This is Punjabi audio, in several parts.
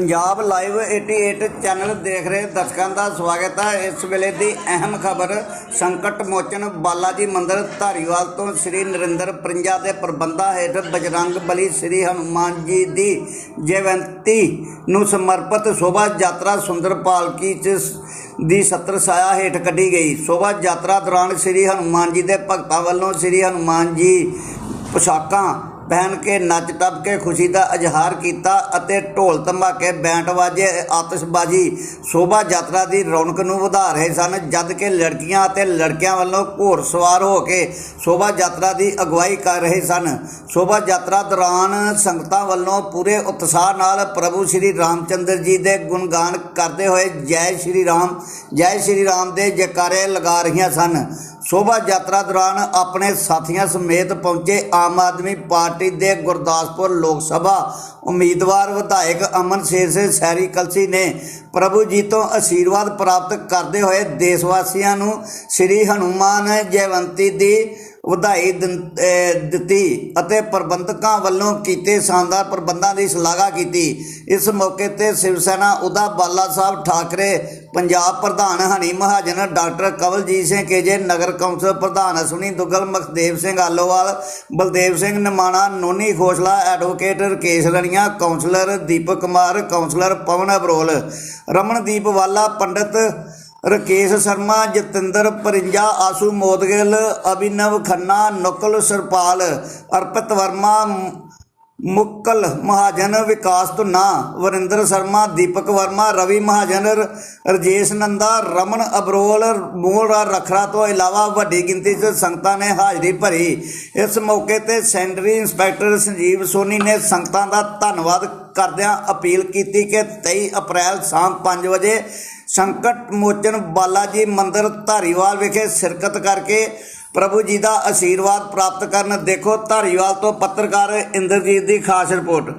ਪੰਜਾਬ ਲਾਈਵ 88 ਚੈਨਲ ਦੇਖ ਰਹੇ ਦਰਸ਼ਕਾਂ ਦਾ ਸਵਾਗਤ ਹੈ। ਇਸ ਵੇਲੇ ਦੀ ਅਹਿਮ ਖਬਰ, ਸੰਕਟ ਮੋਚਨ ਬਾਲਾਜੀ ਮੰਦਿਰ ਧਾਰੀਵਾਲ ਤੋਂ ਸ੍ਰੀ ਨਰਿੰਦਰ ਪ੍ਰਿੰਜਾ ਦੇ ਪ੍ਰਬੰਧਾਂ ਹੇਠ ਬਜਰੰਗ ਬਲੀ ਸ੍ਰੀ ਹਨੂਮਾਨ ਜੀ ਦੀ ਜਯੰਤੀ ਨੂੰ ਸਮਰਪਿਤ ਸ਼ੋਭਾ ਯਾਤਰਾ ਸੁੰਦਰ ਪਾਲਕੀ ਚ ਦੀ ਸਤਰ ਛਾਇਆ ਹੇਠ ਕੱਢੀ ਗਈ। ਸ਼ੋਭਾ ਯਾਤਰਾ ਦੌਰਾਨ ਸ੍ਰੀ ਹਨੂਮਾਨ ਜੀ ਦੇ ਭਗਤਾਂ ਵੱਲੋਂ ਸ੍ਰੀ ਹਨੂਮਾਨ ਜੀ ਪੁਸ਼ਾਕਾਂ ਪਹਿਨ ਕੇ, ਨੱਚ ਟੱਪ ਕੇ ਖੁਸ਼ੀ ਦਾ ਇਜ਼ਹਾਰ ਕੀਤਾ ਅਤੇ ਢੋਲ ਧਮਾਕੇ, ਬੈਂਡ ਵਾਜੇ, ਆਤਿਸ਼ਬਾਜ਼ੀ, ਸ਼ੋਭਾ ਯਾਤਰਾ ਦੀ ਰੌਣਕ ਨੂੰ ਵਧਾ ਰਹੇ ਸਨ, ਜਦ ਕਿ ਲੜਕੀਆਂ ਅਤੇ ਲੜਕਿਆਂ ਵੱਲੋਂ ਘੋੜ ਸਵਾਰ ਹੋ ਕੇ ਸ਼ੋਭਾ ਯਾਤਰਾ ਦੀ ਅਗਵਾਈ ਕਰ ਰਹੇ ਸਨ। ਸ਼ੋਭਾ ਯਾਤਰਾ ਦੌਰਾਨ ਸੰਗਤਾਂ ਵੱਲੋਂ ਪੂਰੇ ਉਤਸ਼ਾਹ ਨਾਲ ਪ੍ਰਭੂ ਸ਼੍ਰੀ ਰਾਮਚੰਦਰ ਜੀ ਦੇ ਗੁਣਗਾਨ ਕਰਦੇ ਹੋਏ ਜੈ ਸ਼੍ਰੀ ਰਾਮ, ਜੈ ਸ਼੍ਰੀ ਰਾਮ ਦੇ ਜੈਕਾਰੇ ਲਗਾ ਰਹੀਆਂ ਸਨ। ਸ਼ੋਭਾ ਯਾਤਰਾ ਦੌਰਾਨ ਆਪਣੇ ਸਾਥੀਆਂ ਸਮੇਤ ਪਹੁੰਚੇ ਆਮ ਆਦਮੀ ਪਾਰਟੀ ਦੇ ਗੁਰਦਾਸਪੁਰ ਲੋਕ ਸਭਾ ਉਮੀਦਵਾਰ ਵਿਧਾਇਕ ਅਮਨ ਸ਼ੇਰ ਸੈਰੀ ਕਲਸੀ ਨੇ ਪ੍ਰਭੂ ਜੀ ਤੋਂ ਆਸ਼ੀਰਵਾਦ ਪ੍ਰਾਪਤ ਕਰਦੇ ਹੋਏ ਦੇਸ਼ ਵਾਸੀਆਂ ਨੂੰ ਸ੍ਰੀ ਹਨੂਮਾਨ ਜੈਵੰਤੀ ਦੀ ਵਧਾਈ ਦਿੰ- ਦਿੱਤੀ ਅਤੇ ਪ੍ਰਬੰਧਕਾਂ ਵੱਲੋਂ ਕੀਤੇ ਸ਼ਾਨਦਾਰ ਪ੍ਰਬੰਧਾਂ ਦੀ ਸ਼ਲਾਘਾ ਕੀਤੀ। ਇਸ ਮੌਕੇ ਤੇ ਸ਼ਿਵ ਸੈਨਾ ਉਹਦਾ ਬਾਲਾ ਸਾਹਿਬ ਠਾਕਰੇ, ਪੰਜਾਬ ਪ੍ਰਧਾਨ Honey Mahajan doctor Kawaljit Singh K J, ਨਗਰ ਕੌਂਸਲ ਪ੍ਰਧਾਨ Ashwani Duggal, Makhdev Singh Alowal, Baldev Singh Nimana, Noni Khosla, advocate Rakesh Raniyan, councillor Deepak Kumar, councillor Pawan Abrol, Ramandeep ਵਾਲਾ, ਪੰਡਿਤ ਰਕੇਸ਼ ਸ਼ਰਮਾ, ਜਤਿੰਦਰ ਪਰਿੰਜਾ ਆਸੂ ਮੋਦਗਿਲ, ਅਭਿਨਵ ਖੰਨਾ, ਨਕਲ ਸਰਪਾਲ, ਅਰਪਿਤ ਵਰਮਾ ਮ- ਮੁਕਲ ਮਹਾਜਨ, ਵਿਕਾਸ ਧੁੰਨਾ, ਵਰਿੰਦਰ ਸ਼ਰਮਾ, ਦੀਪਕ ਵਰਮਾ, ਰਵੀ ਮਹਾਜਨ ਰ- ਰਜੇਸ਼ ਨੰਦਾ, ਰਮਨ ਅਬਰੋਲ, ਮੋਲ ਰਖਰਾ ਤੋਂ ਇਲਾਵਾ ਵੱਡੀ ਗਿਣਤੀ 'ਚ ਸੰਗਤਾਂ ਨੇ ਹਾਜ਼ਰੀ ਭਰੀ। ਇਸ ਮੌਕੇ ਤੇ ਸੈਂਟਰੀ ਇੰਸਪੈਕਟਰ ਸੰਜੀਵ ਸੋਨੀ ਨੇ ਸੰਗਤਾਂ ਦਾ ਧੰਨਵਾਦ ਕਰਦਿਆਂ ਅਪੀਲ ਕੀਤੀ ਕਿ 23 ਅਪ੍ਰੈਲ ਸ਼ਾਮ 5 ਵਜੇ ਸੰਕਟ ਮੋਚਨ ਬਾਲਾਜੀ ਮੰਦਿਰ ਧਾਰੀਵਾਲ ਵਿਖੇ ਸ਼ਿਰਕਤ ਕਰਕੇ ਪ੍ਰਭੂ ਜੀ ਦਾ ਆਸ਼ੀਰਵਾਦ ਪ੍ਰਾਪਤ ਕਰਨ ਦੇਖੋ ਧਾਰੀਵਾਲ ਤੋਂ ਪੱਤਰਕਾਰ ਇੰਦਰਜੀਤ ਦੀ ਖਾਸ ਰਿਪੋਰਟ।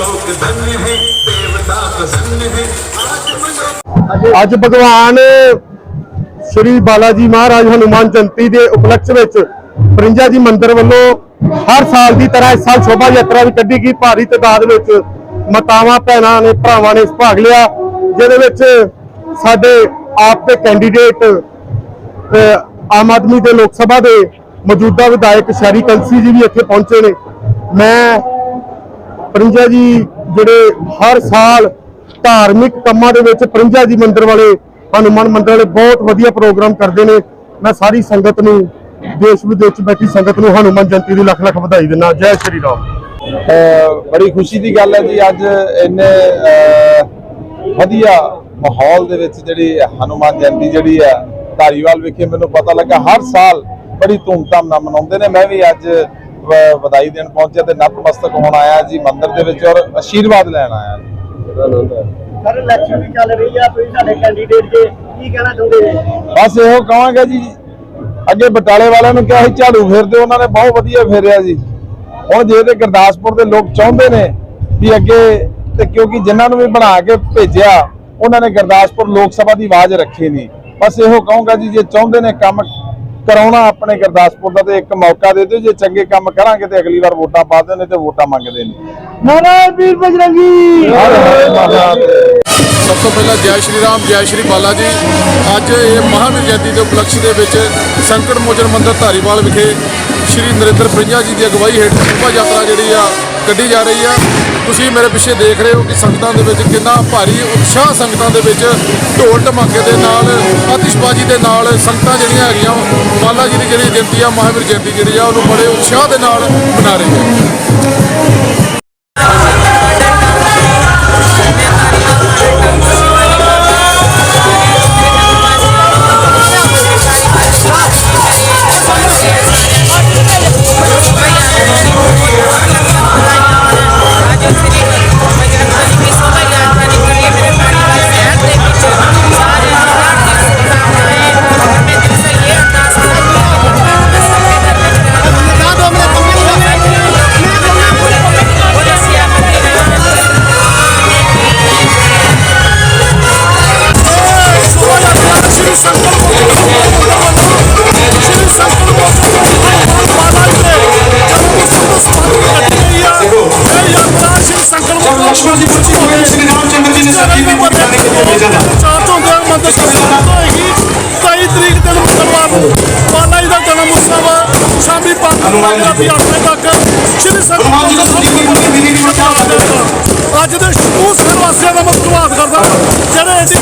लोग धन्य है देवता प्रसन्न है। आज ਅੱਜ ਭਗਵਾਨ ਸ਼੍ਰੀ ਬਾਲਾਜੀ ਮਹਾਰਾਜ ਹਨੂਮਾਨ ਜਯੰਤੀ ਦੇ ਉਪਲਕਸ਼ ਵਿੱਚ ਪ੍ਰਿੰਜਾ ਜੀ ਮੰਦਿਰ ਵੱਲੋਂ ਹਰ ਸਾਲ ਦੀ ਤਰ੍ਹਾਂ ਇਸ ਸਾਲ ਸ਼ੋਭਾ ਯਾਤਰਾ ਵੀ ਕੱਢੀ ਗਈ। ਭਾਰੀ ਤਾਦਾਦ ਵਿੱਚ ਮਾਤਾਵਾਂ, ਭੈਣਾਂ ਨੇ, ਭਰਾਵਾਂ ਨੇ ਭਾਗ ਲਿਆ, ਜਿਹਦੇ ਵਿੱਚ ਸਾਡੇ ਆਪ ਦੇ ਕੈਂਡੀਡੇਟ ਆਮ ਆਦਮੀ ਦੇ ਲੋਕ ਸਭਾ ਦੇ ਮੌਜੂਦਾ ਵਿਧਾਇਕ ਸ਼ੈਰੀ ਕੰਸੀ ਜੀ ਵੀ ਇੱਥੇ ਪਹੁੰਚੇ ਨੇ। ਮੈਂ ਪ੍ਰਿੰਜਾ ਜੀ, ਜਿਹੜੇ ਹਰ ਸਾਲ ਧਾਰਮਿਕ ਕੰਮਾਂ ਦੇ ਵਿੱਚ ਪ੍ਰਿੰਜਾ ਜੀ ਮੰਦਿਰ ਵਾਲੇ, ਹਨੂਮਾਨ ਮੰਦਿਰ ਵਾਲੇ ਬਹੁਤ ਵਧੀਆ ਪ੍ਰੋਗਰਾਮ ਕਰਦੇ ਨੇ। ਮੈਂ ਸਾਰੀ ਸੰਗਤ ਨੂੰ, ਦੇਸ਼ ਵਿਦੇਸ਼ ਬੈਠੀ ਸੰਗਤ ਨੂੰ ਹਨੂਮਾਨ ਜਯੰਤੀ ਦੀ ਲੱਖ ਲੱਖ ਵਧਾਈ ਦਿੰਦਾ। ਜੈ ਸ਼੍ਰੀ ਰਾਮ। ਬੜੀ ਖੁਸ਼ੀ ਦੀ ਗੱਲ ਹੈ ਜੀ, ਅੱਜ ਇੰਨੇ ਵਧੀਆ ਮਾਹੌਲ ਦੇ ਵਿੱਚ ਜਿਹੜੀ ਹਨੂਮਾਨ ਜਯੰਤੀ ਜਿਹੜੀ ਹੈ, ਧਾਰੀਵਾਲ ਵਿਖੇ ਮੈਨੂੰ ਪਤਾ ਲੱਗਾ, ਹਰ ਸਾਲ ਬੜੀ ਧੂਮਧਾਮ ਨਾਲ ਮਨਾਉਂਦੇ ਨੇ। ਮੈਂ ਵੀ ਅੱਜ ਵਧਾਈ ਦੇਣ ਪਹੁੰਚਿਆ ਤੇ ਨਤਮਸਤਕ ਹੋਣ ਆਇਆ ਜੀ, ਮੰਦਿਰ ਦੇ ਵਿੱਚ ਔਰ ਆਸ਼ੀਰਵਾਦ ਲੈਣ ਆਇਆ। ਜੀ ਸਰ ਇਲੈਕਸ਼ਨ ਵੀ ਚੱਲ ਰਹੀ ਆ, ਤੁਸੀਂ ਸਾਡੇ ਕੈਂਡੀਡੇਟ ਜੇ ਕੀ ਕਹਿਣਾ ਚਾਹੁੰਦੇ ਜੀ? ਬਸ ਇਹੋ ਕਹਾਂਗਾ ਜੀ, ਅੱਗੇ ਬਟਾਲੇ ਵਾਲਿਆਂ ਨੂੰ ਕਿਹਾ ਸੀ, ਝਾੜੂ ਫੇਰਦੇ, ਉਹਨਾਂ ਨੇ ਬਹੁਤ ਵਧੀਆ ਫੇਰਿਆ ਜੀ। ਹੁਣ ਜੇ ਤੇ ਗੁਰਦਾਸਪੁਰ ਦੇ ਲੋਕ ਚਾਹੁੰਦੇ ਨੇ ਵੀ ਅੱਗੇ ਤੇ ਕਿਉਂਕਿ ਜਿਨ੍ਹਾਂ ਨੂੰ ਵੀ ਬਣਾ ਕੇ ਭੇਜਿਆ, ਉਹਨਾਂ ਨੇ ਗੁਰਦਾਸਪੁਰ ਲੋਕ ਸਭਾ ਦੀ ਆਵਾਜ਼ ਰੱਖੀ ਨਹੀਂ। ਬਸ ਇਹੋ ਕਹਾਂਗਾ ਜੀ, ਜੇ ਚਾਹੁੰਦੇ ਨੇ ਕੰਮ ਕਰਾਉਣਾ ਆਪਣੇ ਗੁਰਦਾਸਪੁਰ ਦਾ ਤੇ ਇੱਕ ਮੌਕਾ ਦੇ ਦਿਓ ਜੇ ਚੰਗੇ ਕੰਮ ਕਰਾਂਗੇ ਤੇ ਅਗਲੀ ਵਾਰ ਵੋਟਾਂ ਪਾ ਦਿਓ ਨਹੀਂ ਤੇ ਵੋਟਾਂ ਮੰਗਦੇ ਨੇ ਨਾਰਾਇਣ ਵੀਰ ਬਜਰੰਗੀ ਸਭ ਤੋਂ ਪਹਿਲਾਂ ਜੈ ਸ਼੍ਰੀ ਰਾਮ ਜੈ ਸ਼੍ਰੀ ਬਾਲਾ ਜੀ। ਅੱਜ ਇਹ ਮਹਾਵੀਰ ਜਯੰਤੀ ਦੇ ਉਪਲਕਸ਼ ਦੇ ਵਿੱਚ ਸੰਕਟ ਮੋਚਨ ਮੰਦਿਰ ਧਾਰੀਵਾਲ ਵਿਖੇ ਸ਼੍ਰੀ ਨਰਿੰਦਰ ਪ੍ਰਿੰਜਾ ਜੀ ਦੀ ਅਗਵਾਈ ਹੇਠ ਸ਼ੋਭਾ ਯਾਤਰਾ ਜਿਹੜੀ ਆ ਕੱਢੀ ਜਾ ਰਹੀ ਆ। ਤੁਸੀਂ ਮੇਰੇ ਪਿੱਛੇ ਦੇਖ ਰਹੇ ਹੋ ਕਿ ਸੰਗਤਾਂ ਦੇ ਵਿੱਚ ਕਿੰਨਾ ਭਾਰੀ ਉਤਸ਼ਾਹ ਸੰਗਤਾਂ ਦੇ ਵਿੱਚ ਢੋਲ ਢਮਾਕੇ ਦੇ ਨਾਲ, ਆਤਿਸ਼ਬਾਜ਼ੀ ਦੇ ਨਾਲ ਸੰਗਤਾਂ ਜਿਹੜੀਆਂ ਹੈਗੀਆਂ, ਬਾਲਾ ਜੀ ਦੀ ਜਿਹੜੀ ਜਯੰਤੀ ਆ, ਮਹਾਵੀਰ ਜਯੰਤੀ ਜਿਹੜੀ ਆ, ਉਹਨੂੰ ਬੜੇ ਉਤਸ਼ਾਹ ਦੇ ਨਾਲ ਮਨਾ ਰਹੇ ਆ। Bye. 5 ਵਜੇ ਰਾਤੀ 8 ਵਜੇ ਤੱਕ ਸ਼੍ਰੀ ਸੰਗਤ ਹਨੂਮਾਨ ਜੀ ਦਾ ਸੁਦੀਕੀ ਗੁਰੂ ਦੀ ਵਿਧੀ ਦੀ ਵਰਤੋਂ ਅੱਜ ਦੇ ਸਮੂਹ ਸਾਰੇ ਵਾਸੀਆਂ ਦਾ ਮੈਂ ਧੰਨਵਾਦ ਕਰਦਾ ਜਿਹੜੇ ਐਡੀ